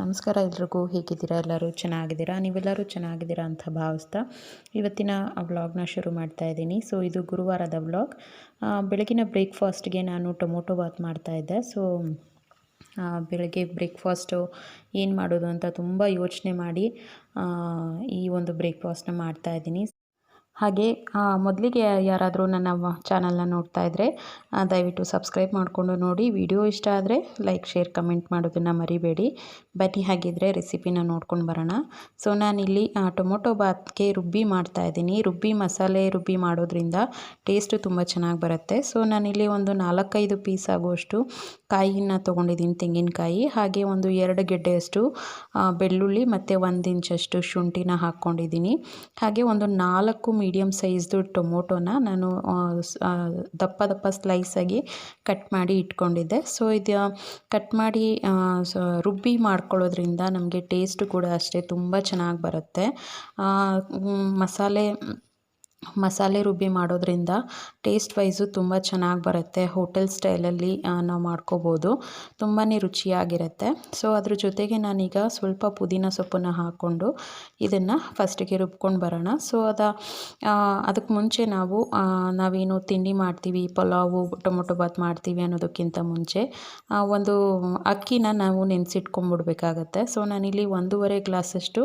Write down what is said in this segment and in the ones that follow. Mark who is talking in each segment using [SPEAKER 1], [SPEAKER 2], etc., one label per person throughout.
[SPEAKER 1] ನಮಸ್ಕಾರ ಎಲ್ರಿಗೂ. ಹೇಗಿದ್ದೀರಾ? ಎಲ್ಲರೂ ಚೆನ್ನಾಗಿದ್ದೀರಾ? ನೀವೆಲ್ಲರೂ ಚೆನ್ನಾಗಿದ್ದೀರಾ ಅಂತ ಭಾವಿಸ್ತಾ ಇವತ್ತಿನ ವ್ಲಾಗ್ನ ಶುರು ಮಾಡ್ತಾ ಇದ್ದೀನಿ. ಸೊ ಇದು ಗುರುವಾರದ ವ್ಲಾಗ್ ಬೆಳಗಿನ ಬ್ರೇಕ್ಫಾಸ್ಟ್ಗೆ ನಾನು ಟೊಮೊಟೊ ಬಾತ್ ಮಾಡ್ತಾ ಇದ್ದೆ. ಸೊ ಬೆಳಗ್ಗೆ ಬ್ರೇಕ್ಫಾಸ್ಟು ಏನು ಮಾಡೋದು ಅಂತ ತುಂಬ ಯೋಚನೆ ಮಾಡಿ ಈ ಒಂದು ಬ್ರೇಕ್ಫಾಸ್ಟ್ನ ಮಾಡ್ತಾ ಇದ್ದೀನಿ. ಹಾಗೆ ಮೊದಲಿಗೆ ಯಾರಾದರೂ ನನ್ನ ಚಾನಲ್ನ ನೋಡ್ತಾ ಇದ್ದರೆ ದಯವಿಟ್ಟು ಸಬ್ಸ್ಕ್ರೈಬ್ ಮಾಡಿಕೊಂಡು ನೋಡಿ. ವಿಡಿಯೋ ಇಷ್ಟ ಆದರೆ ಲೈಕ್, ಶೇರ್, ಕಮೆಂಟ್ ಮಾಡೋದನ್ನು ಮರಿಬೇಡಿ. ಬನ್ನಿ ಹಾಗಿದ್ದರೆ ರೆಸಿಪಿನ ನೋಡ್ಕೊಂಡು ಬರೋಣ. ಸೊ, ನಾನಿಲ್ಲಿ ಟೊಮೊಟೊ ಬಾತ್ಗೆ ರುಬ್ಬಿ ಮಾಡ್ತಾ ಇದ್ದೀನಿ. ರುಬ್ಬಿ, ಮಸಾಲೆ ರುಬ್ಬಿ ಮಾಡೋದ್ರಿಂದ ಟೇಸ್ಟು ತುಂಬ ಚೆನ್ನಾಗಿ ಬರುತ್ತೆ. ಸೊ, ನಾನಿಲ್ಲಿ ಒಂದು ನಾಲ್ಕೈದು ಪೀಸ್ ಆಗುವಷ್ಟು ಕಾಯಿನ ತೊಗೊಂಡಿದ್ದೀನಿ ತೆಂಗಿನಕಾಯಿ. ಹಾಗೆ ಒಂದು ಎರಡು ಗೆಡ್ಡೆಯಷ್ಟು ಬೆಳ್ಳುಳ್ಳಿ ಮತ್ತು ಒಂದು ಇಂಚಷ್ಟು ಶುಂಠಿನ ಹಾಕ್ಕೊಂಡಿದ್ದೀನಿ. ಹಾಗೆ ಒಂದು ನಾಲ್ಕು ಮೀಡಿಯಮ್ ಸೈಜ್ದು ಟೊಮೊಟೊನ ನಾನು ದಪ್ಪ ದಪ್ಪ ಸ್ಲೈಸಾಗಿ ಕಟ್ ಮಾಡಿ ಇಟ್ಕೊಂಡಿದ್ದೆ. ಸೊ ಇದು ಕಟ್ ಮಾಡಿ ರುಬ್ಬಿ ಮಾಡ್ಕೊಳ್ಳೋದ್ರಿಂದ ನಮಗೆ ಟೇಸ್ಟು ಕೂಡ ಅಷ್ಟೇ ತುಂಬ ಚೆನ್ನಾಗಿ ಬರುತ್ತೆ. ಮಸಾಲೆ ಮಸಾಲೆ ರುಬ್ಬಿ ಮಾಡೋದ್ರಿಂದ ಟೇಸ್ಟ್ ವೈಸು ತುಂಬ ಚೆನ್ನಾಗಿ ಬರುತ್ತೆ. ಹೋಟೆಲ್ ಸ್ಟೈಲಲ್ಲಿ ನಾವು ಮಾಡ್ಕೋಬೋದು. ತುಂಬಾ ರುಚಿಯಾಗಿರುತ್ತೆ. ಸೊ ಅದ್ರ ಜೊತೆಗೆ ನಾನೀಗ ಸ್ವಲ್ಪ ಪುದೀನ ಸೊಪ್ಪನ್ನು ಹಾಕ್ಕೊಂಡು ಇದನ್ನು ಫಸ್ಟಿಗೆ ರುಬ್ಕೊಂಡು ಬರೋಣ. ಸೊ ಅದ ಅದಕ್ಕೆ ಮುಂಚೆ ನಾವು ನಾವೇನು ತಿಂಡಿ ಮಾಡ್ತೀವಿ, ಪಲಾವು, ಟೊಮೊಟೊ ಬಾತ್ ಮಾಡ್ತೀವಿ ಅನ್ನೋದಕ್ಕಿಂತ ಮುಂಚೆ ಒಂದು ಅಕ್ಕಿನ ನಾವು ನೆನೆಸಿಟ್ಕೊಂಡ್ಬಿಡ್ಬೇಕಾಗತ್ತೆ. ಸೊ ನಾನಿಲ್ಲಿ ಒಂದೂವರೆ ಗ್ಲಾಸಷ್ಟು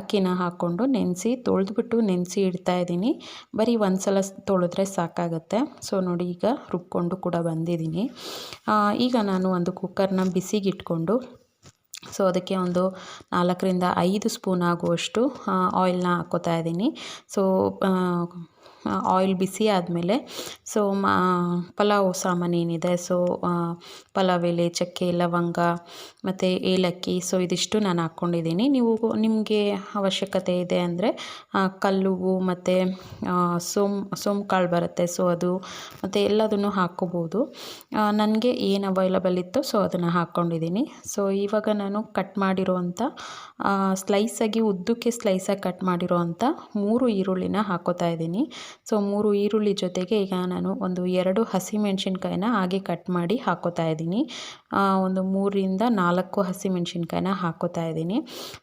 [SPEAKER 1] ಅಕ್ಕಿನ ಹಾಕ್ಕೊಂಡು ನೆನೆಸಿ, ತೊಳೆದ್ಬಿಟ್ಟು ನೆನೆಸಿ ಇಡ್ತಾ ಇದ್ದೀನಿ ಬರೀ ಒಂದು ಸಲ ತೊಳೆದ್ರೆ ಸಾಕಾಗುತ್ತೆ. ಸೊ ನೋಡಿ, ಈಗ ರುಬ್ಕೊಂಡು ಕೂಡ ಬಂದಿದ್ದೀನಿ. ಈಗ ನಾನು ಒಂದು ಕುಕ್ಕರ್ನ ಬಿಸಿಗಿಟ್ಕೊಂಡು, ಸೊ ಅದಕ್ಕೆ ಒಂದು ನಾಲ್ಕರಿಂದ ಐದು ಸ್ಪೂನ್ ಆಗುವಷ್ಟು ಆಯಿಲ್ನ ಹಾಕ್ಕೋತಾ ಇದ್ದೀನಿ. ಸೊ ಆಯಿಲ್ ಬಿಸಿ ಆದಮೇಲೆ ಸೊ ಮಾ ಪಲಾವ್ ಸಾಮಾನು ಏನಿದೆ ಸೊ ಪಲಾವ್ ಎಲೆ, ಚಕ್ಕೆ, ಲವಂಗ, ಮತ್ತು ಏಲಕ್ಕಿ ಸೊ ಇದಿಷ್ಟು ನಾನು ಹಾಕ್ಕೊಂಡಿದ್ದೀನಿ. ನೀವು ನಿಮಗೆ ಅವಶ್ಯಕತೆ ಇದೆ ಅಂದರೆ ಕಲ್ಲುವು ಮತ್ತು ಸೋಮ್ ಸೋಮ್ ಕಾಳು ಬರುತ್ತೆ ಸೊ ಅದು, ಮತ್ತು ಎಲ್ಲದನ್ನು ಹಾಕ್ಕೋಬೋದು. ನನಗೆ ಏನು ಅವೈಲಬಲ್ ಇತ್ತು ಸೊ ಅದನ್ನು ಹಾಕ್ಕೊಂಡಿದ್ದೀನಿ. ಸೊ ಇವಾಗ ನಾನು ಕಟ್ ಮಾಡಿರೋವಂಥ ಸ್ಲೈಸಾಗಿ ಉದ್ದಕ್ಕೆ ಸ್ಲೈಸಾಗಿ ಕಟ್ ಮಾಡಿರೋವಂಥ ಮೂರು ಈರುಳ್ಳಿನ ಹಾಕೋತಾ ಇದ್ದೀನಿ. ಸೊ ಮೂರು ಈರುಳ್ಳಿ ಜೊತೆಗೆ ಈಗ ನಾನು ಒಂದು ಎರಡು ಹಸಿಮೆಣ್ಸಿನ್ಕಾಯಿನ ಹಾಗೆ ಕಟ್ ಮಾಡಿ ಹಾಕೋತಾ ಇದ್ದೀನಿ. ಒಂದು ಮೂರಿಂದ ನಾಲ್ಕು ಹಸಿಮೆಣ್ಸಿನ್ಕಾಯಿನ ಹಾಕೋತಾ ಇದ್ದೀನಿ.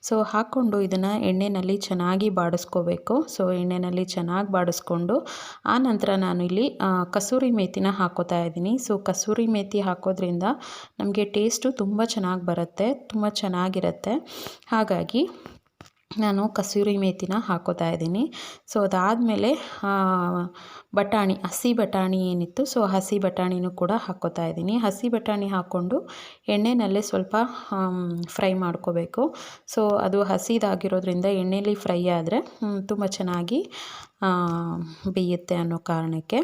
[SPEAKER 1] ಸೊ ಹಾಕ್ಕೊಂಡು ಇದನ್ನು ಎಣ್ಣೆಯಲ್ಲಿ ಚೆನ್ನಾಗಿ ಬಾಡಿಸ್ಕೋಬೇಕು. ಸೊ ಎಣ್ಣೆಯಲ್ಲಿ ಚೆನ್ನಾಗಿ ಬಾಡಿಸ್ಕೊಂಡು ಆ ನಂತರ ನಾನು ಇಲ್ಲಿ ಕಸೂರಿ ಮೇಥಿನ ಹಾಕೋತಾ ಇದ್ದೀನಿ. ಸೊ ಕಸೂರಿ ಮೇಥಿ ಹಾಕೋದ್ರಿಂದ ನಮಗೆ ಟೇಸ್ಟು ತುಂಬ ಚೆನ್ನಾಗಿ ಬರುತ್ತೆ, ತುಂಬ ಚೆನ್ನಾಗಿರುತ್ತೆ. ಹಾಗಾಗಿ ನಾನು ಕಸೂರಿ ಮೇಥಿನ ಹಾಕೋತಾ ಇದ್ದೀನಿ. ಸೊ ಅದಾದಮೇಲೆ ಬಟಾಣಿ, ಹಸಿ ಬಟಾಣಿ ಏನಿತ್ತು ಸೊ ಹಸಿ ಬಟಾಣಿನೂ ಕೂಡ ಹಾಕೋತಾ ಇದ್ದೀನಿ. ಹಸಿ ಬಟಾಣಿ ಹಾಕ್ಕೊಂಡು ಎಣ್ಣೆನಲ್ಲೇ ಸ್ವಲ್ಪ ಫ್ರೈ ಮಾಡ್ಕೋಬೇಕು. ಸೊ ಅದು ಹಸಿದಾಗಿರೋದ್ರಿಂದ ಎಣ್ಣೆಯಲ್ಲಿ ಫ್ರೈ ಆದರೆ ತುಂಬ ಚೆನ್ನಾಗಿ ಬೇಯುತ್ತೆ ಅನ್ನೋ ಕಾರಣಕ್ಕೆ.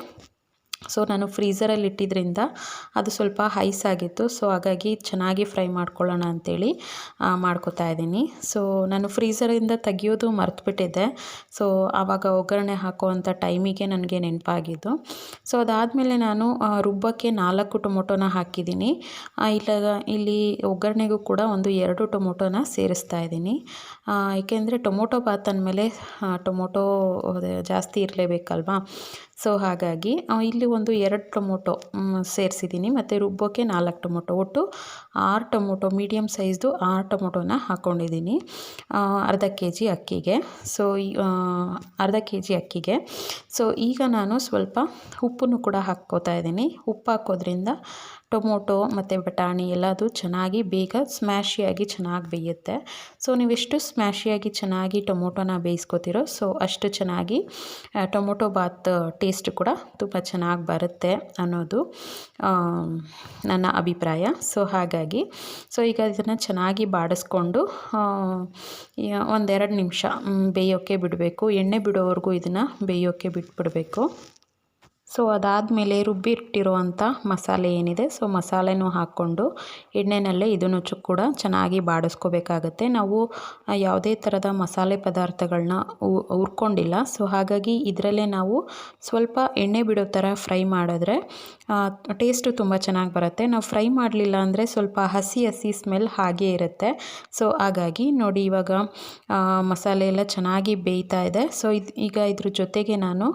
[SPEAKER 1] ಸೊ ನಾನು ಫ್ರೀಝರಲ್ಲಿ ಇಟ್ಟಿದ್ದರಿಂದ ಅದು ಸ್ವಲ್ಪ ಹೈಸ್ ಆಗಿತ್ತು. ಸೊ ಹಾಗಾಗಿ ಚೆನ್ನಾಗಿ ಫ್ರೈ ಮಾಡ್ಕೊಳ್ಳೋಣ ಅಂಥೇಳಿ ಮಾಡ್ಕೋತಾ ಇದ್ದೀನಿ. ಸೊ ನಾನು ಫ್ರೀಝರಿಂದ ತೆಗಿಯೋದು ಮರ್ತುಬಿಟ್ಟಿದ್ದೆ. ಸೊ ಆವಾಗ ಒಗ್ಗರಣೆ ಹಾಕೋವಂಥ ಟೈಮಿಗೆ ನನಗೆ ನೆನಪಾಗಿದ್ದು. ಸೊ ಅದಾದಮೇಲೆ ನಾನು ರುಬ್ಬಕ್ಕೆ ನಾಲ್ಕು ಟೊಮೊಟೊನ ಹಾಕಿದ್ದೀನಿ. ಇಲ್ಲ ಇಲ್ಲಿ ಒಗ್ಗರಣೆಗೂ ಕೂಡ ಒಂದು ಎರಡು ಟೊಮೊಟೊನ ಸೇರಿಸ್ತಾ ಇದ್ದೀನಿ. ಏಕೆಂದರೆ ಟೊಮೊಟೊ ಬಾತ್ ಅಂದಮೇಲೆ ಟೊಮೊಟೊ ಜಾಸ್ತಿ ಇರಲೇಬೇಕಲ್ವಾ? ಸೊ ಹಾಗಾಗಿ ಇಲ್ಲಿ ಒಂದು ಎರಡು ಟೊಮೊಟೊ ಸೇರಿಸಿದ್ದೀನಿ. ಮತ್ತು ರುಬ್ಬೋಕ್ಕೆ ನಾಲ್ಕು ಟೊಮೊಟೊ. ಒಟ್ಟು ಆರು ಟೊಮೊಟೊ ಮೀಡಿಯಮ್ ಸೈಜ್ದು ಆರು ಟೊಮೊಟೊನ ಹಾಕ್ಕೊಂಡಿದ್ದೀನಿ ಅರ್ಧ ಕೆ ಜಿ ಅಕ್ಕಿಗೆ. ಸೊ ಅರ್ಧ ಕೆ ಜಿ ಅಕ್ಕಿಗೆ. ಸೊ, ಈಗ ನಾನು ಸ್ವಲ್ಪ ಉಪ್ಪನ್ನು ಕೂಡ ಹಾಕ್ಕೋತಾ ಇದ್ದೀನಿ. ಉಪ್ಪು ಹಾಕೋದ್ರಿಂದ ಟೊಮೊಟೊ ಮತ್ತು ಬಟಾಣಿ ಎಲ್ಲದು ಚೆನ್ನಾಗಿ ಬೇಗ ಸ್ಮ್ಯಾಶಿಯಾಗಿ ಚೆನ್ನಾಗಿ ಬೇಯುತ್ತೆ. ಸೊ ನೀವೆಷ್ಟು ಸ್ಮ್ಯಾಶಿಯಾಗಿ ಚೆನ್ನಾಗಿ ಟೊಮೊಟೊನ ಬೇಯಿಸ್ಕೊತೀರೋ, ಸೊ ಅಷ್ಟು ಚೆನ್ನಾಗಿ ಟೊಮೊಟೊ ಬಾತ್ ಟೇಸ್ಟ್ ಕೂಡ ತುಂಬ ಚೆನ್ನಾಗಿ ಬರುತ್ತೆ ಅನ್ನೋದು ನನ್ನ ಅಭಿಪ್ರಾಯ. ಸೊ, ಹಾಗಾಗಿ, ಸೊ ಈಗ ಇದನ್ನು ಚೆನ್ನಾಗಿ ಬಾಡಿಸ್ಕೊಂಡು ಒಂದೆರಡು ನಿಮಿಷ ಬೇಯೋಕ್ಕೆ ಬಿಡಬೇಕು. ಎಣ್ಣೆ ಬಿಡೋವರೆಗೂ ಇದನ್ನು ಬೇಯೋಕ್ಕೆ ಬಿಟ್ಬಿಡಬೇಕು. ಸೊ ಅದಾದಮೇಲೆ ರುಬ್ಬಿಟ್ಟಿರುವಂಥ ಮಸಾಲೆ ಏನಿದೆ, ಸೊ ಮಸಾಲೆನೂ ಹಾಕ್ಕೊಂಡು ಎಣ್ಣೆನಲ್ಲೇ ಇದನ್ನು ಕೂಡ ಚೆನ್ನಾಗಿ ಬಾಡಿಸ್ಕೋಬೇಕಾಗತ್ತೆ. ನಾವು ಯಾವುದೇ ಥರದ ಮಸಾಲೆ ಪದಾರ್ಥಗಳನ್ನ ಉರ್ಕೊಂಡಿಲ್ಲ ಸೊ ಹಾಗಾಗಿ ಇದರಲ್ಲೇ ನಾವು ಸ್ವಲ್ಪ ಎಣ್ಣೆ ಬಿಡೋ ಥರ ಫ್ರೈ ಮಾಡಿದ್ರೆ ಟೇಸ್ಟು ತುಂಬ ಚೆನ್ನಾಗಿ ಬರುತ್ತೆ. ನಾವು ಫ್ರೈ ಮಾಡಲಿಲ್ಲ ಅಂದರೆ ಸ್ವಲ್ಪ ಹಸಿ ಹಸಿ ಸ್ಮೆಲ್ ಹಾಗೇ ಇರುತ್ತೆ. ಸೊ ಹಾಗಾಗಿ ನೋಡಿ ಇವಾಗ ಮಸಾಲೆ ಎಲ್ಲ ಚೆನ್ನಾಗಿ ಬೇಯ್ತಾ ಇದೆ. ಸೊ ಇದು, ಈಗ ಇದ್ರ ಜೊತೆಗೆ ನಾನು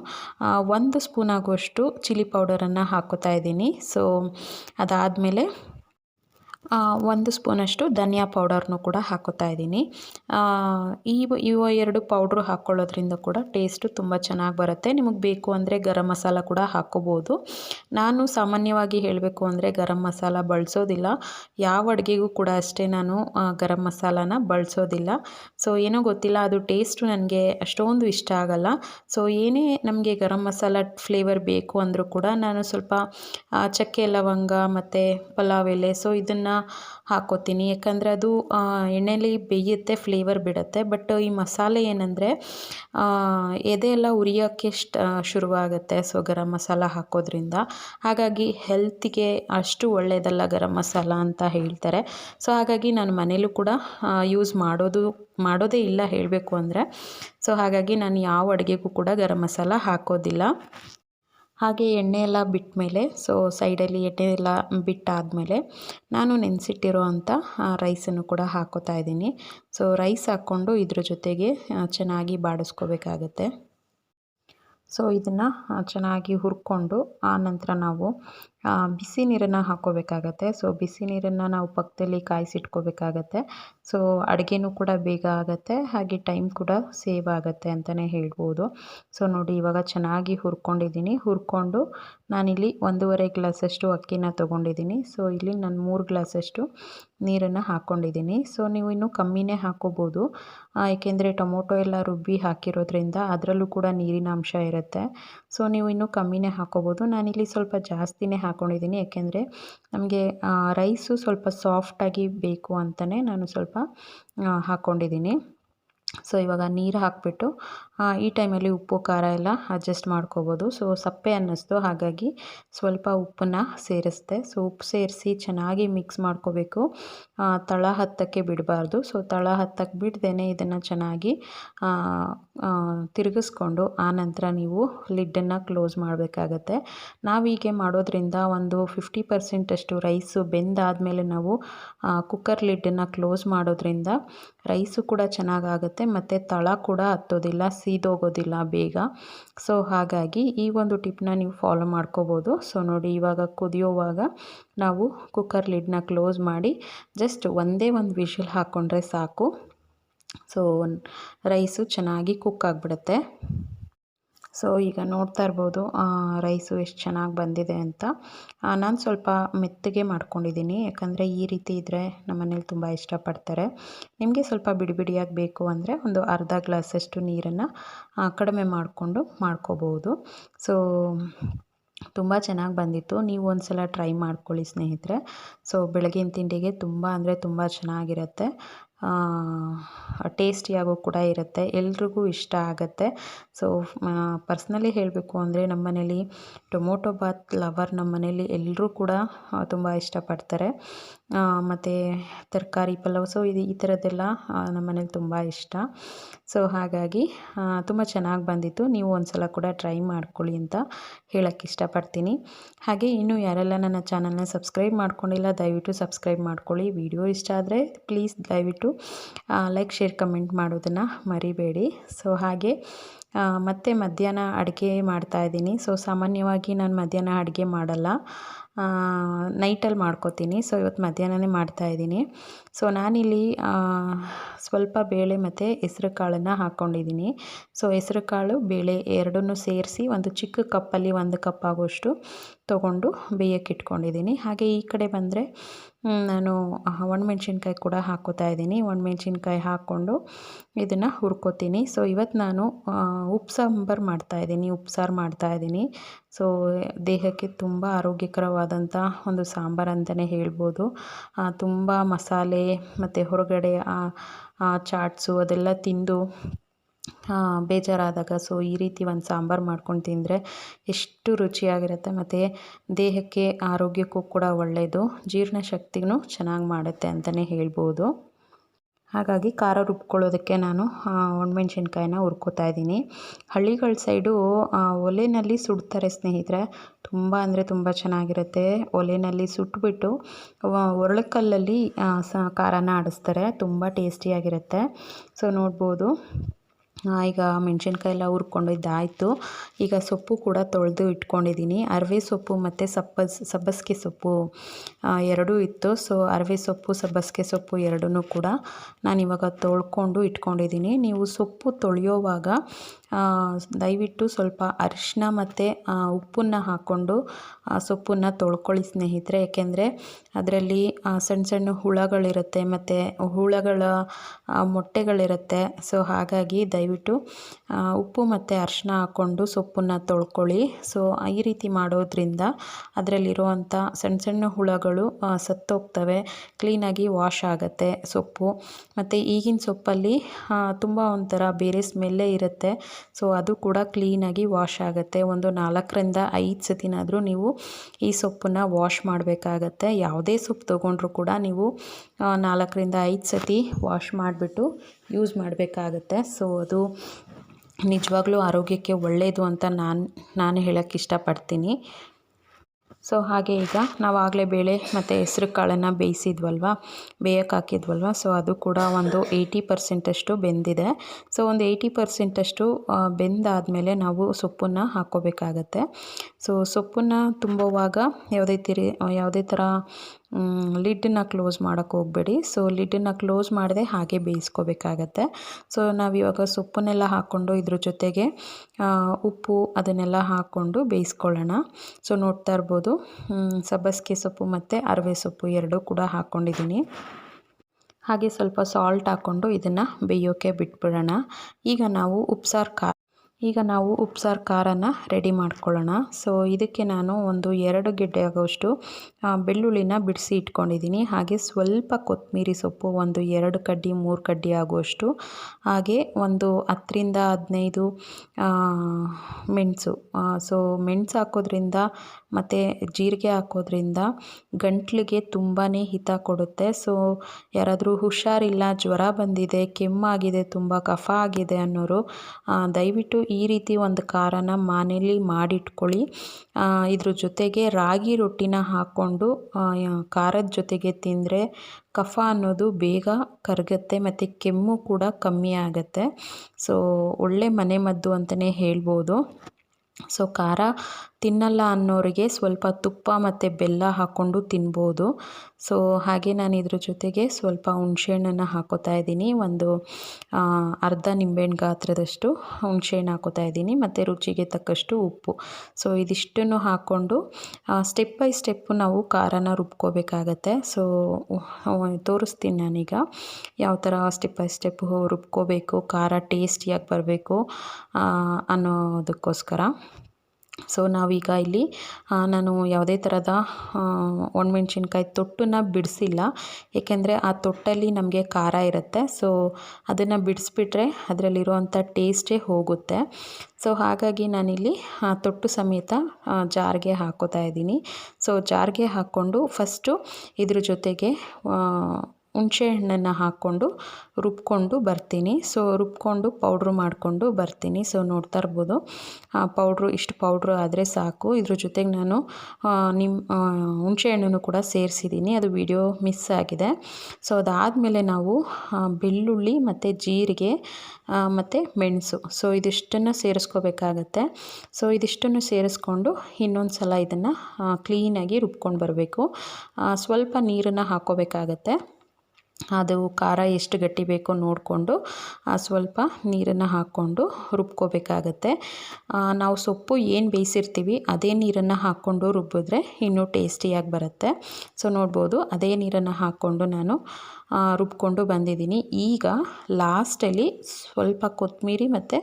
[SPEAKER 1] ಒಂದು ಸ್ಪೂನ್ ಆಗುವಷ್ಟು ಚಿಲ್ಲಿ ಪೌಡರನ್ನು ಹಾಕೋತಾ ಇದ್ದೀನಿ. ಸೊ ಅದಾದಮೇಲೆ ಒಂದು ಸ್ಪೂನಷ್ಟು ಧನಿಯಾ ಪೌಡರ್ನು ಕೂಡ ಹಾಕೋತಾ ಇದ್ದೀನಿ. ಈ ಇವ ಎರಡು ಪೌಡ್ರು ಹಾಕ್ಕೊಳ್ಳೋದ್ರಿಂದ ಕೂಡ ಟೇಸ್ಟು ತುಂಬ ಚೆನ್ನಾಗಿ ಬರುತ್ತೆ. ನಿಮಗೆ ಬೇಕು ಅಂದರೆ ಗರಂ ಮಸಾಲ ಕೂಡ ಹಾಕ್ಕೋಬೋದು ನಾನು ಸಾಮಾನ್ಯವಾಗಿ ಹೇಳಬೇಕು ಅಂದರೆ ಗರಂ ಮಸಾಲ ಬಳಸೋದಿಲ್ಲ. ಯಾವ ಅಡುಗೆಗೂ ಕೂಡ ಅಷ್ಟೇ ನಾನು ಗರಂ ಮಸಾಲಾನ ಬಳಸೋದಿಲ್ಲ. ಸೊ, ಏನೋ ಗೊತ್ತಿಲ್ಲ, ಅದು ಟೇಸ್ಟು ನನಗೆ ಅಷ್ಟೊಂದು ಇಷ್ಟ ಆಗಲ್ಲ. ಸೊ, ಏನೇ ನಮಗೆ ಗರಂ ಮಸಾಲ ಫ್ಲೇವರ್ ಬೇಕು ಅಂದರೂ ಕೂಡ ನಾನು ಸ್ವಲ್ಪ ಚಕ್ಕೆ ಲವಂಗ ಮತ್ತು ಪಲಾವ್ ಎಲೆ, ಸೊ, ಇದನ್ನು ಹಾಕ್ಕೋತೀನಿ ಯಾಕಂದರೆ ಅದು ಎಣ್ಣೆಲಿ ಬೇಯುತ್ತೆ ಫ್ಲೇವರ್ ಬಿಡುತ್ತೆ. ಬಟ್ ಈ ಮಸಾಲೆ ಏನಂದರೆ ಎದೆ ಎಲ್ಲ ಉರಿಯೋಕ್ಕೆ ಶುರುವಾಗುತ್ತೆ ಸೊ ಗರಂ ಮಸಾಲ ಹಾಕೋದ್ರಿಂದ. ಹಾಗಾಗಿ ಹೆಲ್ತಿಗೆ ಅಷ್ಟು ಒಳ್ಳೆಯದಲ್ಲ ಗರಂ ಮಸಾಲ ಅಂತ ಹೇಳ್ತಾರೆ. ಸೊ ಹಾಗಾಗಿ ನಾನು ಮನೇಲೂ ಕೂಡ ಯೂಸ್ ಮಾಡೋದು, ಮಾಡೋದೇ ಇಲ್ಲ ಹೇಳಬೇಕು ಅಂದರೆ. ಸೊ ಹಾಗಾಗಿ ನಾನು ಯಾವ ಅಡುಗೆಗೂ ಕೂಡ ಗರಂ ಮಸಾಲ ಹಾಕೋದಿಲ್ಲ. ಹಾಗೆ ಎಣ್ಣೆ ಎಲ್ಲ ಬಿಟ್ಟ ಮೇಲೆ ಸೊ ಸೈಡಲ್ಲಿ ಎಣ್ಣೆ ಎಲ್ಲ ಬಿಟ್ಟಾದಮೇಲೆ ನಾನು ನೆನೆಸಿಟ್ಟಿರೋ ಅಂಥ ರೈಸನ್ನು ಕೂಡ ಹಾಕೋತಾ ಇದ್ದೀನಿ. ಸೊ ರೈಸ್ ಹಾಕ್ಕೊಂಡು ಇದ್ರ ಜೊತೆಗೆ ಚೆನ್ನಾಗಿ ಬಾಡಿಸ್ಕೋಬೇಕಾಗತ್ತೆ. ಸೊ ಇದನ್ನು ಚೆನ್ನಾಗಿ ಹುರ್ಕೊಂಡು, ಆ ನಂತರ ನಾವು ಬಿಸಿ ನೀರನ್ನು ಹಾಕ್ಕೋಬೇಕಾಗತ್ತೆ ಸೊ ಬಿಸಿ ನೀರನ್ನು ನಾವು ಪಕ್ಕದಲ್ಲಿ ಕಾಯಿಸಿಟ್ಕೋಬೇಕಾಗತ್ತೆ. ಸೊ ಅಡುಗೆನೂ ಕೂಡ ಬೇಗ ಆಗುತ್ತೆ. ಹಾಗೆ ಟೈಮ್ ಕೂಡ ಸೇವ್ ಆಗುತ್ತೆ ಅಂತಲೇ ಹೇಳ್ಬೋದು. ಸೊ ನೋಡಿ ಇವಾಗ ಚೆನ್ನಾಗಿ ಹುರ್ಕೊಂಡಿದ್ದೀನಿ. ಹುರ್ಕೊಂಡು ನಾನಿಲ್ಲಿ ಒಂದೂವರೆ ಗ್ಲಾಸಷ್ಟು ಅಕ್ಕಿನ ತೊಗೊಂಡಿದ್ದೀನಿ. ಸೊ ಇಲ್ಲಿ ನಾನು ಮೂರು ಗ್ಲಾಸಷ್ಟು ನೀರನ್ನು ಹಾಕ್ಕೊಂಡಿದ್ದೀನಿ ಸೊ ನೀವು ಇನ್ನೂ ಕಮ್ಮಿನೇ ಹಾಕ್ಕೋಬೋದು ಆ, ಏಕೆಂದರೆ ಟೊಮೊಟೊ ಎಲ್ಲ ರುಬ್ಬಿ ಹಾಕಿರೋದ್ರಿಂದ ಅದರಲ್ಲೂ ಕೂಡ ನೀರಿನ ಅಂಶ ಇರುತ್ತೆ. ಸೊ ನೀವು ಇನ್ನೂ ಕಮ್ಮಿನೇ ಹಾಕ್ಕೋಬೋದು ನಾನಿಲ್ಲಿ ಸ್ವಲ್ಪ ಜಾಸ್ತಿನೇ ಹಾಕ್ಕೊಂಡಿದ್ದೀನಿ ಯಾಕೆಂದರೆ ನಮಗೆ ರೈಸು ಸ್ವಲ್ಪ ಸಾಫ್ಟಾಗಿ ಬೇಕು ಅಂತಲೇ ನಾನು ಸ್ವಲ್ಪ ಹಾಕ್ಕೊಂಡಿದ್ದೀನಿ ಸೊ ಇವಾಗ ನೀರು ಹಾಕಿಬಿಟ್ಟು ಈ ಟೈಮಲ್ಲಿ ಉಪ್ಪು, ಖಾರ ಎಲ್ಲ ಅಡ್ಜಸ್ಟ್ ಮಾಡ್ಕೋಬೋದು. ಸೊ ಸಪ್ಪೆ ಅನ್ನಿಸ್ತು. ಹಾಗಾಗಿ ಸ್ವಲ್ಪ ಉಪ್ಪನ್ನು ಸೇರಿಸ್ದೆ. ಸೊ ಉಪ್ಪು ಸೇರಿಸಿ ಚೆನ್ನಾಗಿ ಮಿಕ್ಸ್ ಮಾಡ್ಕೋಬೇಕು. ತಳ ಹತ್ತಕ್ಕೆ ಬಿಡಬಾರ್ದು. ಸೊ ತಳ ಹತ್ತಕ್ಕೆ ಬಿಡ್ದೇ ಇದನ್ನು ಚೆನ್ನಾಗಿ ತಿರುಗಿಸ್ಕೊಂಡು ಆನಂತರ ನೀವು ಲಿಡ್ಡನ್ನು ಕ್ಲೋಸ್ ಮಾಡಬೇಕಾಗತ್ತೆ. ಹೀಗೆ ಮಾಡೋದ್ರಿಂದ ಒಂದು ಫಿಫ್ಟಿ ಪರ್ಸೆಂಟಷ್ಟು ರೈಸು ಬೆಂದಾದಮೇಲೆ ನಾವು ಕುಕ್ಕರ್ ಲಿಡ್ಡನ್ನು ಕ್ಲೋಸ್ ಮಾಡೋದ್ರಿಂದ ರೈಸು ಕೂಡ ಚೆನ್ನಾಗಾಗುತ್ತೆ. ಮತ್ತು ತಳ ಕೂಡ ಹತ್ತೋದಿಲ್ಲ. ಸೀದೋಗೋದಿಲ್ಲ ಬೇಗ. ಸೊ ಹಾಗಾಗಿ ಈ ಒಂದು ಟಿಪ್ನ ನೀವು ಫಾಲೋ ಮಾಡ್ಕೋಬೋದು. ಸೊ ನೋಡಿ ಇವಾಗ ಕುದಿಯೋವಾಗ ನಾವು ಕುಕ್ಕರ್ ಲಿಡ್ನ ಕ್ಲೋಸ್ ಮಾಡಿ ಜಸ್ಟ್ ಒಂದೇ ಒಂದು ವಿಷಲ್ ಹಾಕ್ಕೊಂಡ್ರೆ ಸಾಕು. ಸೊ ರೈಸು ಚೆನ್ನಾಗಿ ಕುಕ್ ಆಗಿಬಿಡುತ್ತೆ. ಸೊ, ಈಗ ನೋಡ್ತಾ ಇರ್ಬೋದು ರೈಸು ಎಷ್ಟು ಚೆನ್ನಾಗಿ ಬಂದಿದೆ ಅಂತ. ನಾನು ಸ್ವಲ್ಪ ಮೆತ್ತಗೆ ಮಾಡ್ಕೊಂಡಿದ್ದೀನಿ ಯಾಕಂದರೆ ಈ ರೀತಿ ಇದ್ದರೆ ನಮ್ಮ ಮನೇಲಿ ತುಂಬ ಇಷ್ಟಪಡ್ತಾರೆ. ನಿಮಗೆ ಸ್ವಲ್ಪ ಬಿಡಿ ಬಿಡಿಯಾಗಿ ಬೇಕು ಅಂದರೆ ಒಂದು ಅರ್ಧ ಗ್ಲಾಸಷ್ಟು ನೀರನ್ನು ಕಡಿಮೆ ಮಾಡಿಕೊಂಡು ಮಾಡ್ಕೋಬೋದು. ಸೊ, ತುಂಬ ಚೆನ್ನಾಗಿ ಬಂದಿತ್ತು. ನೀವು ಒಂದು ಸಲ ಟ್ರೈ ಮಾಡ್ಕೊಳ್ಳಿ ಸ್ನೇಹಿತರೆ. ಸೊ, ಬೆಳಗಿನ ತಿಂಡಿಗೆ ತುಂಬ ಅಂದರೆ ತುಂಬ ಚೆನ್ನಾಗಿರುತ್ತೆ. ಟೇಸ್ಟಿಯಾಗೂ ಕೂಡ ಇರುತ್ತೆ, ಎಲ್ರಿಗೂ ಇಷ್ಟ ಆಗುತ್ತೆ. ಸೊ ಪರ್ಸ್ನಲಿ ಹೇಳಬೇಕು ಅಂದರೆ ನಮ್ಮ ಮನೇಲಿ ಟೊಮೊಟೊ ಬಾತ್ ಲವರ್ ನಮ್ಮ ಮನೇಲಿ ಎಲ್ಲರೂ ಕೂಡ ತುಂಬ ಇಷ್ಟಪಡ್ತಾರೆ. ಮತ್ತು ತರಕಾರಿ ಪಲಾವ್. ಸೊ ಇದು ಈ ಥರದ್ದೆಲ್ಲ ನಮ್ಮ ಮನೇಲಿ ತುಂಬ ಇಷ್ಟ. ಸೊ ಹಾಗಾಗಿ ತುಂಬ ಚೆನ್ನಾಗಿ ಬಂದಿತ್ತು. ನೀವು ಒಂದು ಸಲ ಕೂಡ ಟ್ರೈ ಮಾಡ್ಕೊಳ್ಳಿ ಅಂತ ಹೇಳೋಕ್ಕೆ ಇಷ್ಟಪಡ್ತೀನಿ. ಹಾಗೆ, ಇನ್ನೂ ಯಾರೆಲ್ಲ ನನ್ನ ಚಾನಲ್ನ ಸಬ್ಸ್ಕ್ರೈಬ್ ಮಾಡ್ಕೊಂಡಿಲ್ಲ, ದಯವಿಟ್ಟು ಸಬ್ಸ್ಕ್ರೈಬ್ ಮಾಡ್ಕೊಳ್ಳಿ. ವಿಡಿಯೋ ಇಷ್ಟ ಆದರೆ ಪ್ಲೀಸ್ ದಯವಿಟ್ಟು ಲೈಕ್ ಶೇರ್ ಕಮೆಂಟ್ ಮಾಡೋದನ್ನು ಮರಿಬೇಡಿ. ಸೊ ಹಾಗೆ ಮತ್ತೆ ಮಧ್ಯಾಹ್ನ ಅಡುಗೆ ಮಾಡ್ತಾಯಿದ್ದೀನಿ ಸೊ ಸಾಮಾನ್ಯವಾಗಿ ನಾನು ಮಧ್ಯಾಹ್ನ ಅಡುಗೆ ಮಾಡಲ್ಲ. ನೈಟಲ್ಲಿ ಮಾಡ್ಕೋತೀನಿ. ಸೊ ಇವತ್ತು ಮಧ್ಯಾಹ್ನನೇ ಮಾಡ್ತಾಯಿದ್ದೀನಿ ಸೊ ನಾನಿಲ್ಲಿ ಸ್ವಲ್ಪ ಬೇಳೆ ಮತ್ತು ಹೆಸ್ರು ಕಾಳನ್ನು ಹಾಕ್ಕೊಂಡಿದ್ದೀನಿ ಸೊ ಹೆಸ್ರು ಕಾಳು ಬೇಳೆ ಎರಡನ್ನೂ ಸೇರಿಸಿ ಒಂದು ಚಿಕ್ಕ ಕಪ್ಪಲ್ಲಿ ಒಂದು ಕಪ್ ಆಗೋಷ್ಟು ತೊಗೊಂಡು ಬೇಯಕ್ಕೆ ಇಟ್ಕೊಂಡಿದ್ದೀನಿ. ಹಾಗೆ ಈ ಕಡೆ ಬಂದರೆ ನಾನು ಒಣಮೆಣ್ಸಿನ್ಕಾಯಿ ಕೂಡ ಹಾಕೋತಾ ಇದ್ದೀನಿ. ಒಣಮೆಣ್ಸಿನ್ಕಾಯಿ ಹಾಕ್ಕೊಂಡು ಇದನ್ನು ಹುರ್ಕೋತೀನಿ. ಸೊ ಇವತ್ತು ನಾನು ಉಪ್ಪು ಸಾಂಬಾರು ಮಾಡ್ತಾಯಿದ್ದೀನಿ ಉಪ್ಸಾರು ಮಾಡ್ತಾ ಇದ್ದೀನಿ. ಸೊ ದೇಹಕ್ಕೆ ತುಂಬ ಆರೋಗ್ಯಕರವಾದಂಥ ಒಂದು ಸಾಂಬಾರು ಅಂತಲೇ ಹೇಳ್ಬೋದು. ತುಂಬ ಮಸಾಲೆ ಮತ್ತು ಹೊರಗಡೆ ಆ ಚಾಟ್ಸು ಅದೆಲ್ಲ ತಿಂದು ಬೇಜಾರಾದಾಗ ಸೊ ಈ ರೀತಿ ಒಂದು ಸಾಂಬಾರು ಮಾಡ್ಕೊಂಡು ತಿಂದರೆ ಎಷ್ಟು ರುಚಿಯಾಗಿರುತ್ತೆ ಮತ್ತು ದೇಹಕ್ಕೆ ಆರೋಗ್ಯಕ್ಕೂ ಕೂಡ ಒಳ್ಳೆಯದು ಜೀರ್ಣಶಕ್ತಿನೂ ಚೆನ್ನಾಗಿ ಮಾಡುತ್ತೆ ಅಂತಲೇ ಹೇಳ್ಬೋದು. ಹಾಗಾಗಿ ಖಾರ ರುಬ್ಕೊಳ್ಳೋದಕ್ಕೆ ನಾನು ಒಣಮೆಣ್ಸಿನ್ಕಾಯಿನ ಹುರ್ಕೋತಾ ಇದ್ದೀನಿ. ಹಳ್ಳಿಗಳ ಸೈಡು ಒಲೆಯಲ್ಲಿ ಸುಡ್ತಾರೆ ಸ್ನೇಹಿತರೆ, ತುಂಬ ಅಂದರೆ ತುಂಬ ಚೆನ್ನಾಗಿರುತ್ತೆ. ಒಲೆಯಲ್ಲಿ ಸುಟ್ಬಿಟ್ಟು ಒರಳುಕಲ್ಲಲ್ಲಿ ಸ, ಖಾರನ ಆಡಿಸ್ತಾರೆ, ತುಂಬ ಟೇಸ್ಟಿಯಾಗಿರುತ್ತೆ. ಸೊ ನೋಡ್ಬೋದು. ಈಗ ಮೆಣಸಿನ್ಕಾಯಿ ಎಲ್ಲ ಹುರ್ಕೊಂಡಿದ್ದಾಯಿತು ಈಗ ಸೊಪ್ಪು ಕೂಡ ತೊಳೆದು ಇಟ್ಕೊಂಡಿದ್ದೀನಿ ಅರವೆ ಸೊಪ್ಪು ಮತ್ತು ಸಬ್ಬಸ್ ಸಬ್ಬಸಿಗೆ ಸೊಪ್ಪು ಎರಡೂ ಇತ್ತು. ಸೊ ಅರವೆ ಸೊಪ್ಪು, ಸಬ್ಬಸಿಗೆ ಸೊಪ್ಪು ಎರಡೂ ಕೂಡ ನಾನಿವಾಗ ತೊಳ್ಕೊಂಡು ಇಟ್ಕೊಂಡಿದ್ದೀನಿ ನೀವು ಸೊಪ್ಪು ತೊಳೆಯೋವಾಗ ದಯವಿಟ್ಟು ಸ್ವಲ್ಪ ಅರಿಶಿನ ಮತ್ತು ಉಪ್ಪನ್ನು ಹಾಕ್ಕೊಂಡು ಸೊಪ್ಪನ್ನು ತೊಳ್ಕೊಳ್ಳಿ ಸ್ನೇಹಿತರೆ. ಏಕೆಂದರೆ ಅದರಲ್ಲಿ ಸಣ್ಣ ಸಣ್ಣ ಹುಳಗಳಿರುತ್ತೆ ಮತ್ತು ಹುಳಗಳ ಮೊಟ್ಟೆಗಳಿರುತ್ತೆ. ಸೊ, ಹಾಗಾಗಿ ದಯವಿಟ್ಟು ಉಪ್ಪು ಮತ್ತು ಅರಿಶಿನ ಹಾಕ್ಕೊಂಡು ಸೊಪ್ಪನ್ನು ತೊಳ್ಕೊಳ್ಳಿ. ಸೊ, ಈ ರೀತಿ ಮಾಡೋದ್ರಿಂದ ಅದರಲ್ಲಿರುವಂಥ ಸಣ್ಣ ಸಣ್ಣ ಹುಳಗಳು ಸತ್ತೋಗ್ತವೆ ಕ್ಲೀನಾಗಿ ವಾಶ್ ಆಗುತ್ತೆ ಸೊಪ್ಪು. ಮತ್ತು ಈಗಿನ ಸೊಪ್ಪಲ್ಲಿ ತುಂಬ ಒಂಥರ ಬೇರೆ ಸ್ಮೆಲ್ಲೇ ಇರುತ್ತೆ. ಸೊ ಅದು ಕೂಡ ಕ್ಲೀನಾಗಿ ವಾಶ್ ಆಗುತ್ತೆ. ಒಂದು ನಾಲ್ಕರಿಂದ ಐದು ಸತಿನಾದರೂ ನೀವು ಈ ಸೊಪ್ಪನ್ನು ವಾಶ್ ಮಾಡಬೇಕಾಗತ್ತೆ. ಯಾವುದೇ ಸೊಪ್ಪು ತೊಗೊಂಡ್ರೂ ಕೂಡ ನೀವು ನಾಲ್ಕರಿಂದ ಐದು ಸತಿ ವಾಶ್ ಮಾಡಿಬಿಟ್ಟು ಯೂಸ್ ಮಾಡಬೇಕಾಗತ್ತೆ. ಸೊ ಅದು ನಿಜವಾಗ್ಲೂ ಆರೋಗ್ಯಕ್ಕೆ ಒಳ್ಳೆಯದು ಅಂತ ನಾನು ನಾನು ಹೇಳೋಕ್ಕೆ ಇಷ್ಟಪಡ್ತೀನಿ. ಸೊ ಹಾಗೆ ಈಗ ನಾವು ಆಗಲೇ ಬೇಳೆ ಮತ್ತು ಹೆಸ್ರು ಕಾಳನ್ನು ಬೇಯಿಸಿದ್ವಲ್ವ? ಬೇಯಕ್ಕೆ ಹಾಕಿದ್ವಲ್ವ? ಸೊ ಅದು ಕೂಡ ಒಂದು ಏಯ್ಟಿ ಪರ್ಸೆಂಟಷ್ಟು ಬೆಂದಿದೆ. ಸೊ ಒಂದು ಏಯ್ಟಿ ಪರ್ಸೆಂಟಷ್ಟು ಬೆಂದಾದಮೇಲೆ ನಾವು ಸೊಪ್ಪನ್ನು ಹಾಕ್ಕೋಬೇಕಾಗತ್ತೆ. ಸೊ ಸೊಪ್ಪನ್ನು ತುಂಬುವಾಗ ಯಾವುದೇ ತಿರಿ ಯಾವುದೇ ಥರ ಲಿಡ್ಡನ್ನ ಕ್ಲೋಸ್ ಮಾಡೋಕ್ಕೆ ಹೋಗಬೇಡಿ. ಸೊ ಲಿಡ್ಡನ್ನು ಕ್ಲೋಸ್ ಮಾಡದೆ ಹಾಗೆ ಬೇಯಿಸ್ಕೋಬೇಕಾಗತ್ತೆ. ಸೊ ನಾವಿವಾಗ ಸೊಪ್ಪನ್ನೆಲ್ಲ ಹಾಕ್ಕೊಂಡು ಇದ್ರ ಜೊತೆಗೆ ಉಪ್ಪು ಅದನ್ನೆಲ್ಲ ಹಾಕ್ಕೊಂಡು ಬೇಯಿಸ್ಕೊಳ್ಳೋಣ. ಸೊ ನೋಡ್ತಾ ಇರ್ಬೋದು. ಸಬ್ಬಸಿಗೆ ಸೊಪ್ಪು ಮತ್ತು ಅರವೆ ಸೊಪ್ಪು ಎರಡೂ ಕೂಡ ಹಾಕ್ಕೊಂಡಿದ್ದೀನಿ ಹಾಗೆ ಸ್ವಲ್ಪ ಸಾಲ್ಟ್ ಹಾಕ್ಕೊಂಡು ಇದನ್ನು ಬೇಯೋಕ್ಕೆ ಬಿಟ್ಬಿಡೋಣ. ಈಗ ನಾವು ಉಪ್ಸಾರು ಖಾ ಈಗ ನಾವು ಉಪ್ಸಾರು ಖಾರನ ರೆಡಿ ಮಾಡ್ಕೊಳ್ಳೋಣ. ಸೊ ಇದಕ್ಕೆ ನಾನು ಒಂದು ಎರಡು ಗೆಡ್ಡೆ ಆಗೋಷ್ಟು ಬೆಳ್ಳುಳ್ಳಿನ ಬಿಡಿಸಿ ಇಟ್ಕೊಂಡಿದ್ದೀನಿ. ಹಾಗೆ ಸ್ವಲ್ಪ ಕೊತ್ತಂಬರಿ ಸೊಪ್ಪು, ಒಂದು ಎರಡು ಕಡ್ಡಿ, ಮೂರು ಕಡ್ಡಿ ಆಗುವಷ್ಟು. ಹಾಗೆ ಒಂದು ಹತ್ತರಿಂದ ಹದಿನೈದು ಮೆಣಸು ಸೊ ಮೆಣಸು ಹಾಕೋದ್ರಿಂದ ಮತ್ತು ಜೀರಿಗೆ ಹಾಕೋದ್ರಿಂದ ಗಂಟಲಿಗೆ ತುಂಬಾ ಹಿತ ಕೊಡುತ್ತೆ. ಸೊ ಯಾರಾದರೂ ಹುಷಾರಿಲ್ಲ, ಜ್ವರ ಬಂದಿದೆ, ಕೆಮ್ಮಾಗಿದೆ, ತುಂಬ ಕಫ ಆಗಿದೆ ಅನ್ನೋರು ದಯವಿಟ್ಟು ಈ ರೀತಿ ಒಂದು ಖಾರನ ಮನೇಲಿ ಮಾಡಿಟ್ಕೊಳ್ಳಿ. ಇದ್ರ ಜೊತೆಗೆ ರಾಗಿ ರೊಟ್ಟಿನ ಹಾಕ್ಕೊಂಡು ಖಾರದ ಜೊತೆಗೆ ತಿಂದರೆ ಕಫ ಅನ್ನೋದು ಬೇಗ ಕರಗುತ್ತೆ ಮತ್ತು ಕೆಮ್ಮು ಕೂಡ ಕಮ್ಮಿ ಆಗುತ್ತೆ. ಸೊ ಒಳ್ಳೆ ಮನೆಮದ್ದು ಅಂತಲೇ ಹೇಳ್ಬೋದು. ಸೊ ಖಾರ ತಿನ್ನಲ್ಲ ಅನ್ನೋರಿಗೆ ಸ್ವಲ್ಪ ತುಪ್ಪ ಮತ್ತು ಬೆಲ್ಲ ಹಾಕ್ಕೊಂಡು ತಿನ್ಬೋದು. ಸೊ ಹಾಗೆ ನಾನು ಇದ್ರ ಜೊತೆಗೆ ಸ್ವಲ್ಪ ಹುಣ್ಸೆಹಣ್ಣನ್ನು ಹಾಕೋತಾ ಇದ್ದೀನಿ. ಒಂದು ಅರ್ಧ ನಿಂಬೆಹಣ್ಣು ಗಾತ್ರದಷ್ಟು ಹುಣ್ಸೆಹಣ್ಣು ಹಾಕೋತಾ ಇದ್ದೀನಿ ಮತ್ತು ರುಚಿಗೆ ತಕ್ಕಷ್ಟು ಉಪ್ಪು. ಸೊ ಇದಿಷ್ಟನ್ನು ಹಾಕ್ಕೊಂಡು ಸ್ಟೆಪ್ ಬೈ ಸ್ಟೆಪ್ಪು ನಾವು ಖಾರನ ರುಬ್ಕೋಬೇಕಾಗತ್ತೆ. ಸೊ ತೋರಿಸ್ತೀನಿ ನಾನೀಗ ಯಾವ ಥರ ಸ್ಟೆಪ್ ಬೈ ಸ್ಟೆಪ್ ರುಬ್ಕೋಬೇಕು, ಖಾರ ಟೇಸ್ಟಿಯಾಗಿ ಬರಬೇಕು ಅನ್ನೋದಕ್ಕೋಸ್ಕರ. ಸೊ ನಾವೀಗ ಇಲ್ಲಿ ನಾನು ಯಾವುದೇ ಥರದ ಒಣಮೆಣ್ಸಿನ್ಕಾಯಿ ತೊಟ್ಟನ್ನು ಬಿಡಿಸಿಲ್ಲ. ಏಕೆಂದರೆ ಆ ತೊಟ್ಟಲ್ಲಿ ನಮಗೆ ಖಾರ ಇರುತ್ತೆ. ಸೊ ಅದನ್ನು ಬಿಡಿಸ್ಬಿಟ್ರೆ ಅದರಲ್ಲಿರುವಂಥ ಟೇಸ್ಟೇ ಹೋಗುತ್ತೆ. ಸೊ ಹಾಗಾಗಿ ನಾನಿಲ್ಲಿ ತೊಟ್ಟು ಸಮೇತ ಜಾರ್ಗೆ ಹಾಕೋತಾ ಇದ್ದೀನಿ. ಸೊ ಜಾರ್ಗೆ ಹಾಕ್ಕೊಂಡು ಫಸ್ಟು ಇದ್ರ ಜೊತೆಗೆ ಹುಣಸೆ ಹಣ್ಣನ್ನು ಹಾಕ್ಕೊಂಡು ರುಬ್ಕೊಂಡು ಬರ್ತೀನಿ. ಸೊ ರುಬ್ಕೊಂಡು ಪೌಡ್ರು ಮಾಡಿಕೊಂಡು ಬರ್ತೀನಿ. ಸೊ ನೋಡ್ತಾ ಇರ್ಬೋದು. ಪೌಡ್ರು ಇಷ್ಟು ಪೌಡ್ರು ಆದರೆ ಸಾಕು. ಇದ್ರ ಜೊತೆಗೆ ನಾನು ನಿಮ್ಮ ಹುಣಸೆ ಹಣ್ಣನ್ನು ಕೂಡ ಸೇರಿಸಿದ್ದೀನಿ ಅದು ವಿಡಿಯೋ ಮಿಸ್ ಆಗಿದೆ. ಸೊ ಅದಾದಮೇಲೆ ನಾವು ಬೆಳ್ಳುಳ್ಳಿ ಮತ್ತು ಜೀರಿಗೆ ಮತ್ತು ಮೆಣಸು. ಸೊ ಇದಿಷ್ಟನ್ನು ಸೇರಿಸ್ಕೋಬೇಕಾಗತ್ತೆ. ಸೊ ಇದಿಷ್ಟನ್ನು ಸೇರಿಸ್ಕೊಂಡು ಇನ್ನೊಂದು ಸಲ ಇದನ್ನು ಕ್ಲೀನಾಗಿ ರುಬ್ಕೊಂಡು ಬರಬೇಕು. ಸ್ವಲ್ಪ ನೀರನ್ನು ಹಾಕ್ಕೋಬೇಕಾಗತ್ತೆ ಅದು ಖಾರ ಎಷ್ಟು ಗಟ್ಟಿ ಬೇಕೋ ನೋಡಿಕೊಂಡು ಸ್ವಲ್ಪ ನೀರನ್ನು ಹಾಕ್ಕೊಂಡು ರುಬ್ಕೋಬೇಕಾಗತ್ತೆ. ನಾವು ಸೊಪ್ಪು ಏನು ಬೇಯಿಸಿರ್ತೀವಿ ಅದೇ ನೀರನ್ನು ಹಾಕ್ಕೊಂಡು ರುಬ್ಬಿದ್ರೆ ಇನ್ನೂ ಟೇಸ್ಟಿಯಾಗಿ ಬರುತ್ತೆ. ಸೊ, ನೋಡ್ಬೋದು, ಅದೇ ನೀರನ್ನು ಹಾಕ್ಕೊಂಡು ನಾನು ರುಬ್ಕೊಂಡು ಬಂದಿದ್ದೀನಿ. ಈಗ ಲಾಸ್ಟಲ್ಲಿ ಸ್ವಲ್ಪ ಕೊತ್ತಂಬರಿ ಮತ್ತು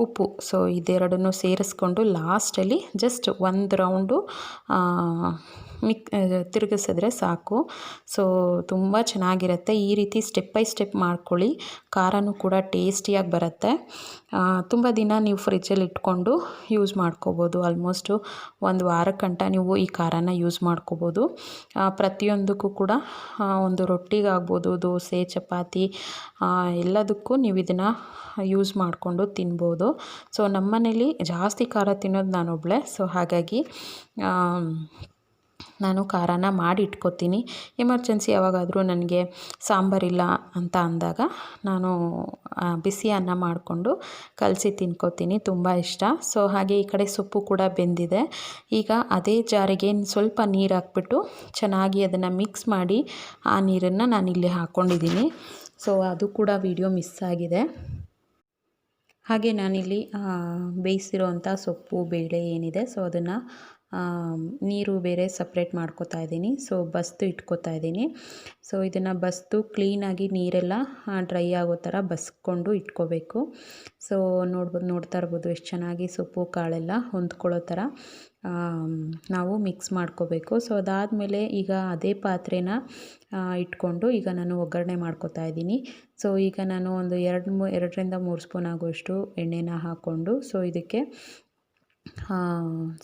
[SPEAKER 1] ಉಪ್ಪು, ಸೊ, ಇದೆರಡನ್ನೂ ಸೇರಿಸ್ಕೊಂಡು ಲಾಸ್ಟಲ್ಲಿ ಜಸ್ಟ್ ಒಂದು ರೌಂಡು ಮಿಕ್ ತಿರುಗಿಸಿದ್ರೆ ಸಾಕು. ಸೊ ತುಂಬ ಚೆನ್ನಾಗಿರುತ್ತೆ. ಈ ರೀತಿ ಸ್ಟೆಪ್ ಬೈ ಸ್ಟೆಪ್ ಮಾಡ್ಕೊಳ್ಳಿ. ಖಾರನೂ ಕೂಡ ಟೇಸ್ಟಿಯಾಗಿ ಬರುತ್ತೆ. ತುಂಬ ದಿನ ನೀವು ಫ್ರಿಜ್ಜಲ್ಲಿ ಇಟ್ಕೊಂಡು ಯೂಸ್ ಮಾಡ್ಕೋಬೋದು. ಆಲ್ಮೋಸ್ಟು ಒಂದು ವಾರಕ್ಕಂಟ ನೀವು ಈ ಖಾರನ ಯೂಸ್ ಮಾಡ್ಕೋಬೋದು. ಪ್ರತಿಯೊಂದಕ್ಕೂ ಕೂಡ ಒಂದು ರೊಟ್ಟಿಗಾಗ್ಬೋದು, ದೋಸೆ, ಚಪಾತಿ ಎಲ್ಲದಕ್ಕೂ ನೀವು ಇದನ್ನು ಯೂಸ್ ಮಾಡಿಕೊಂಡು ತಿನ್ಬೋದು. ಸೊ ನಮ್ಮ ಮನೇಲಿ ಜಾಸ್ತಿ ಖಾರ ತಿನ್ನೋದು ನಾನೊಬ್ಳೆ. ಸೊ ಹಾಗಾಗಿ ನಾನು ಖಾರನ ಮಾಡಿ ಇಟ್ಕೊತೀನಿ. ಎಮರ್ಜೆನ್ಸಿ ಯಾವಾಗಾದರೂ ನನಗೆ ಸಾಂಬಾರಿಲ್ಲ ಅಂತ ಅಂದಾಗ ನಾನು ಬಿಸಿ ಅನ್ನ ಮಾಡಿಕೊಂಡು ಕಲಸಿ ತಿನ್ಕೋತೀನಿ. ತುಂಬ ಇಷ್ಟ. ಸೊ, ಹಾಗೆ ಈ ಕಡೆ ಸೊಪ್ಪು ಕೂಡ ಬೆಂದಿದೆ. ಈಗ ಅದೇ ಜಾರಿಗೆ ಸ್ವಲ್ಪ ನೀರು ಹಾಕ್ಬಿಟ್ಟು ಚೆನ್ನಾಗಿ ಅದನ್ನು ಮಿಕ್ಸ್ ಮಾಡಿ ಆ ನೀರನ್ನು ನಾನು ಇಲ್ಲಿ ಹಾಕ್ಕೊಂಡಿದ್ದೀನಿ ಸೊ, ಅದು ಕೂಡ ವಿಡಿಯೋ ಮಿಸ್ ಆಗಿದೆ. ಹಾಗೆ ನಾನಿಲ್ಲಿ ಬೇಯಿಸಿರೋ ಅಂಥ ಸೊಪ್ಪು, ಬೇಳೆ ಏನಿದೆ, ಸೊ, ಅದನ್ನು ನೀರು ಬೇರೆ ಸಪ್ರೇಟ್ ಮಾಡ್ಕೋತಾ ಇದ್ದೀನಿ. ಸೊ ಬಸ್ತು ಇಟ್ಕೋತಾ ಇದ್ದೀನಿ. ಸೊ ಇದನ್ನು ಬಸ್ತು ಕ್ಲೀನಾಗಿ ನೀರೆಲ್ಲ ಡ್ರೈ ಆಗೋ ಥರ ಬಸ್ಕೊಂಡು ಇಟ್ಕೋಬೇಕು. ಸೊ ನೋಡ್ಬೋದು ನೋಡ್ತಾ ಇರ್ಬೋದು ಎಷ್ಟು ಚೆನ್ನಾಗಿ ಸೊಪ್ಪು, ಕಾಳೆಲ್ಲ ಹೊಂದ್ಕೊಳ್ಳೋ ಥರ ನಾವು ಮಿಕ್ಸ್ ಮಾಡ್ಕೋಬೇಕು. ಸೊ ಅದಾದಮೇಲೆ ಈಗ ಅದೇ ಪಾತ್ರೆನ ಇಟ್ಕೊಂಡು ಈಗ ನಾನು ಒಗ್ಗರಣೆ ಮಾಡ್ಕೋತಾ ಇದ್ದೀನಿ. ಸೊ ಈಗ ನಾನು ಒಂದು ಎರಡು ಮೂ, ಎರಡರಿಂದ ಮೂರು ಸ್ಪೂನ್ ಆಗುವಷ್ಟು ಎಣ್ಣೆನ ಹಾಕ್ಕೊಂಡು ಸೊ ಇದಕ್ಕೆ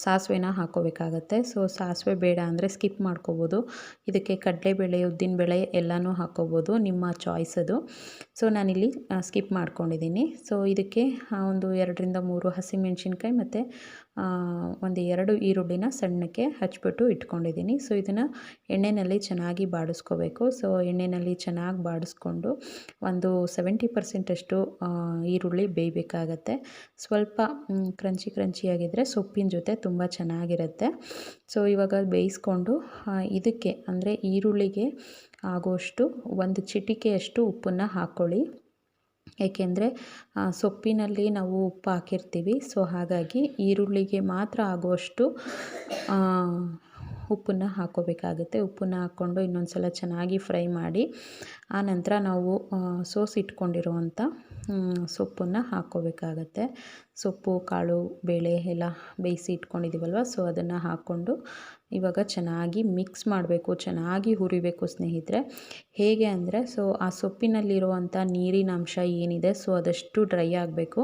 [SPEAKER 1] ಸಾಸಿವೆನ ಹಾಕ್ಕೋಬೇಕಾಗತ್ತೆ ಸೊ ಸಾಸಿವೆ ಬೇಡ ಅಂದರೆ ಸ್ಕಿಪ್ ಮಾಡ್ಕೋಬೋದು. ಇದಕ್ಕೆ ಕಡಲೆಬೇಳೆ, ಉದ್ದಿನಬೇಳೆ ಎಲ್ಲನೂ ಹಾಕ್ಕೋಬೋದು ನಿಮ್ಮ ಚಾಯ್ಸ್ ಅದು. ಸೊ ನಾನಿಲ್ಲಿ ಸ್ಕಿಪ್ ಮಾಡ್ಕೊಂಡಿದ್ದೀನಿ. ಸೊ ಇದಕ್ಕೆ ಒಂದು ಎರಡರಿಂದ ಮೂರು ಹಸಿಮೆಣ್ಸಿನ್ಕಾಯಿ ಮತ್ತು ಒಂದು ಎರಡು ಈರುಳ್ಳಿನ ಸಣ್ಣಕ್ಕೆ ಹಚ್ಚಿಬಿಟ್ಟು ಇಟ್ಕೊಂಡಿದ್ದೀನಿ. ಸೊ, ಇದನ್ನು ಎಣ್ಣೆಯಲ್ಲಿ ಚೆನ್ನಾಗಿ ಬಾಡಿಸ್ಕೋಬೇಕು. ಸೊ ಎಣ್ಣೆಯಲ್ಲಿ ಚೆನ್ನಾಗಿ ಬಾಡಿಸ್ಕೊಂಡು ಒಂದು ಸೆವೆಂಟಿ ಪರ್ಸೆಂಟಷ್ಟು ಈರುಳ್ಳಿ ಬೇಯಬೇಕಾಗತ್ತೆ. ಸ್ವಲ್ಪ ಕ್ರಂಚಿ ಕ್ರಂಚಿಯಾಗಿದ್ದರೆ ಸೊಪ್ಪಿನ ಜೊತೆ ತುಂಬ ಚೆನ್ನಾಗಿರುತ್ತೆ. ಸೊ, ಇವಾಗ ಬೇಯಿಸ್ಕೊಂಡು ಇದಕ್ಕೆ ಅಂದರೆ ಈರುಳ್ಳಿಗೆ ಆಗೋಷ್ಟು, ಒಂದು ಚಿಟಿಕೆಯಷ್ಟು ಉಪ್ಪನ್ನು ಹಾಕ್ಕೊಳ್ಳಿ ಏಕೆಂದರೆ ಸೊಪ್ಪಿನಲ್ಲಿ ನಾವು ಉಪ್ಪು ಹಾಕಿರ್ತೀವಿ. ಸೊ, ಹಾಗಾಗಿ ಈರುಳ್ಳಿಗೆ ಮಾತ್ರ ಆಗುವಷ್ಟು ಉಪ್ಪನ್ನು ಹಾಕ್ಕೋಬೇಕಾಗುತ್ತೆ ಉಪ್ಪನ್ನು ಹಾಕ್ಕೊಂಡು ಇನ್ನೊಂದು ಸಲ ಚೆನ್ನಾಗಿ ಫ್ರೈ ಮಾಡಿ ಆನಂತರ ನಾವು ಸೋಸಿಟ್ಕೊಂಡಿರುವಂಥ ಸೊಪ್ಪನ್ನು ಹಾಕ್ಕೋಬೇಕಾಗತ್ತೆ ಸೊಪ್ಪು, ಕಾಳು, ಬೇಳೆ ಎಲ್ಲ ಬೇಯಿಸಿ ಇಟ್ಕೊಂಡಿದ್ದೀವಲ್ವ? ಸೊ, ಅದನ್ನು ಹಾಕ್ಕೊಂಡು ಇವಾಗ ಚೆನ್ನಾಗಿ ಮಿಕ್ಸ್ ಮಾಡಬೇಕು, ಚೆನ್ನಾಗಿ ಹುರಿಬೇಕು ಸ್ನೇಹಿತರೆ. ಹೇಗೆ ಅಂದರೆ, ಸೊ ಆ ಸೊಪ್ಪಿನಲ್ಲಿರುವಂಥ ನೀರಿನ ಅಂಶ ಏನಿದೆ, ಸೊ ಅದಷ್ಟು ಡ್ರೈ ಆಗಬೇಕು.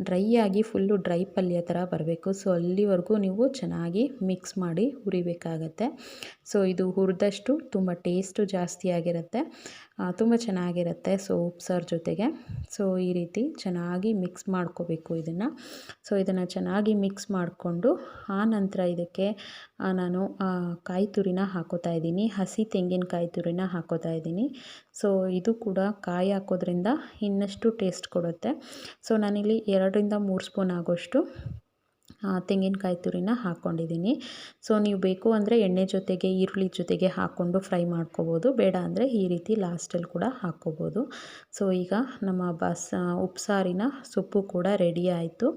[SPEAKER 1] ಡ್ರೈ ಆಗಿ ಫುಲ್ಲು ಡ್ರೈ ಪಲ್ಯ ಥರ ಬರಬೇಕು. ಸೊ, ಅಲ್ಲಿವರೆಗೂ ನೀವು ಚೆನ್ನಾಗಿ ಮಿಕ್ಸ್ ಮಾಡಿ ಹುರಿಬೇಕಾಗತ್ತೆ. ಸೊ, ಇದು ಹುರಿದಷ್ಟು ತುಂಬ ಟೇಸ್ಟು ಜಾಸ್ತಿ ಆಗಿರುತ್ತೆ. ತುಂಬ ಚೆನ್ನಾಗಿರುತ್ತೆ ಸೊ ಉಪ್ಸಾರು ಜೊತೆಗೆ. ಸೊ, ಈ ರೀತಿ ಚೆನ್ನಾಗಿ ಮಿಕ್ಸ್ ಮಾಡ್ಕೋಬೇಕು ಇದನ್ನು. ಸೊ, ಇದನ್ನು ಚೆನ್ನಾಗಿ ಮಿಕ್ಸ್ ಮಾಡಿಕೊಂಡು ಆ ನಂತರ ಇದಕ್ಕೆ ನಾನು ಕಾಯಿ ತುರಿನ ಹಾಕೋತಾ ಇದ್ದೀನಿ. ಹಸಿ ತೆಂಗಿನಕಾಯಿ ತುರಿನ ಹಾಕೋತಾ ಇದ್ದೀನಿ. ಸೊ ಇದು ಕೂಡ ಕಾಯಿ ಹಾಕೋದ್ರಿಂದ ಇನ್ನಷ್ಟು ಟೇಸ್ಟ್ ಕೊಡುತ್ತೆ. ಸೊ ನಾನಿಲ್ಲಿ ಎರಡರಿಂದ ಮೂರು ಸ್ಪೂನ್ ಆಗೋಷ್ಟು ತೆಂಗಿನಕಾಯಿ ತುರಿನ ಹಾಕ್ಕೊಂಡಿದ್ದೀನಿ ಸೊ ನೀವು ಬೇಕು ಅಂದರೆ ಎಣ್ಣೆ ಜೊತೆಗೆ, ಈರುಳ್ಳಿ ಜೊತೆಗೆ ಹಾಕ್ಕೊಂಡು ಫ್ರೈ ಮಾಡ್ಕೋಬೋದು. ಬೇಡ ಅಂದರೆ ಈ ರೀತಿ ಲಾಸ್ಟಲ್ಲಿ ಕೂಡ ಹಾಕ್ಕೋಬೋದು. ಸೊ ಈಗ ನಮ್ಮ ಬಸ್ ಉಪ್ಸಾರಿನ ಸೊಪ್ಪು ಕೂಡ ರೆಡಿ ಆಯಿತು.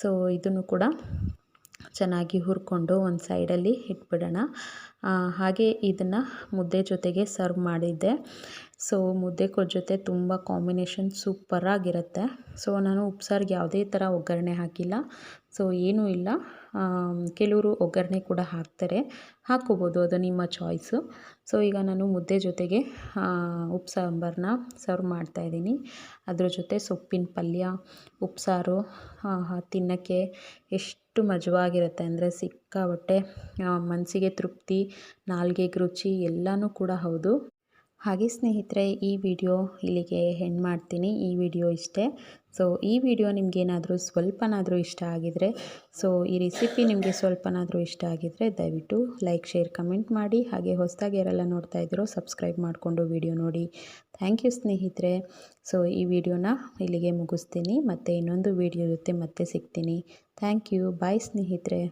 [SPEAKER 1] ಸೊ ಇದನ್ನು ಕೂಡ ಚೆನ್ನಾಗಿ ಹುರ್ಕೊಂಡು ಒಂದು ಸೈಡಲ್ಲಿ ಇಟ್ಬಿಡೋಣ. ಹಾಗೆ ಇದನ್ನು ಮುದ್ದೆ ಜೊತೆಗೆ ಸರ್ವ್ ಮಾಡಿದ್ದೆ. ಸೊ ಮುದ್ದೆ ಜೊತೆ ತುಂಬ ಕಾಂಬಿನೇಷನ್ ಸೂಪರಾಗಿರುತ್ತೆ ಸೊ ನಾನು ಉಪ್ಸಾರಿಗೆ ಯಾವುದೇ ಥರ ಒಗ್ಗರಣೆ ಹಾಕಿಲ್ಲ. ಸೊ ಏನೂ ಇಲ್ಲ. ಕೆಲವರು ಒಗ್ಗರಣೆ ಕೂಡ ಹಾಕ್ತಾರೆ. ಹಾಕ್ಕೋಬೋದು, ಅದು ನಿಮ್ಮ ಚಾಯ್ಸು ಸೊ ಈಗ ನಾನು ಮುದ್ದೆ ಜೊತೆಗೆ ಉಪ್ಪು ಸಾಂಬಾರನ್ನ ಸರ್ವ್ ಮಾಡ್ತಾಯಿದ್ದೀನಿ ಅದ್ರ ಜೊತೆ ಸೊಪ್ಪಿನ ಪಲ್ಯ, ಉಪ್ಸಾರು ತಿನ್ನೋಕ್ಕೆ ಎಷ್ಟು ಮಜವಾಗಿರುತ್ತೆ ಅಂದರೆ ಸಿಕ್ಕಾಬಟ್ಟೆ ಮನಸ್ಸಿಗೆ ತೃಪ್ತಿ, ನಾಲ್ಗೆಗೆ ರುಚಿ, ಎಲ್ಲನೂ ಕೂಡ ಹೌದು. ಹಾಗೆ ಸ್ನೇಹಿತರೆ, ಈ ವಿಡಿಯೋ ಇಲ್ಲಿಗೆ ಹೆಣ್ಣು ಮಾಡ್ತೀನಿ. ಈ ವಿಡಿಯೋ ಇಷ್ಟೇ. ಸೊ ಈ ವಿಡಿಯೋ ನಿಮಗೇನಾದರೂ ಸ್ವಲ್ಪನಾದರೂ ಇಷ್ಟ ಆಗಿದರೆ ಸೊ ಈ ರೆಸಿಪಿ ನಿಮಗೆ ಸ್ವಲ್ಪನಾದರೂ ಇಷ್ಟ ಆಗಿದರೆ ದಯವಿಟ್ಟು ಲೈಕ್ ಶೇರ್ ಕಮೆಂಟ್ ಮಾಡಿ. ಹಾಗೆ ಹೊಸದಾಗಿ ಯಾರೆಲ್ಲ ನೋಡ್ತಾ ಇದ್ದೀರೋ ಸಬ್ಸ್ಕ್ರೈಬ್ ಮಾಡಿಕೊಂಡು ವಿಡಿಯೋ ನೋಡಿ. ಥ್ಯಾಂಕ್ ಯು ಸ್ನೇಹಿತರೆ. ಸೊ ಈ ವಿಡಿಯೋನ ಇಲ್ಲಿಗೆ ಮುಗಿಸ್ತೀನಿ. ಮತ್ತು ಇನ್ನೊಂದು ವಿಡಿಯೋ ಜೊತೆ ಮತ್ತೆ ಸಿಗ್ತೀನಿ. ಥ್ಯಾಂಕ್ ಯು ಬಾಯ್ ಸ್ನೇಹಿತರೆ.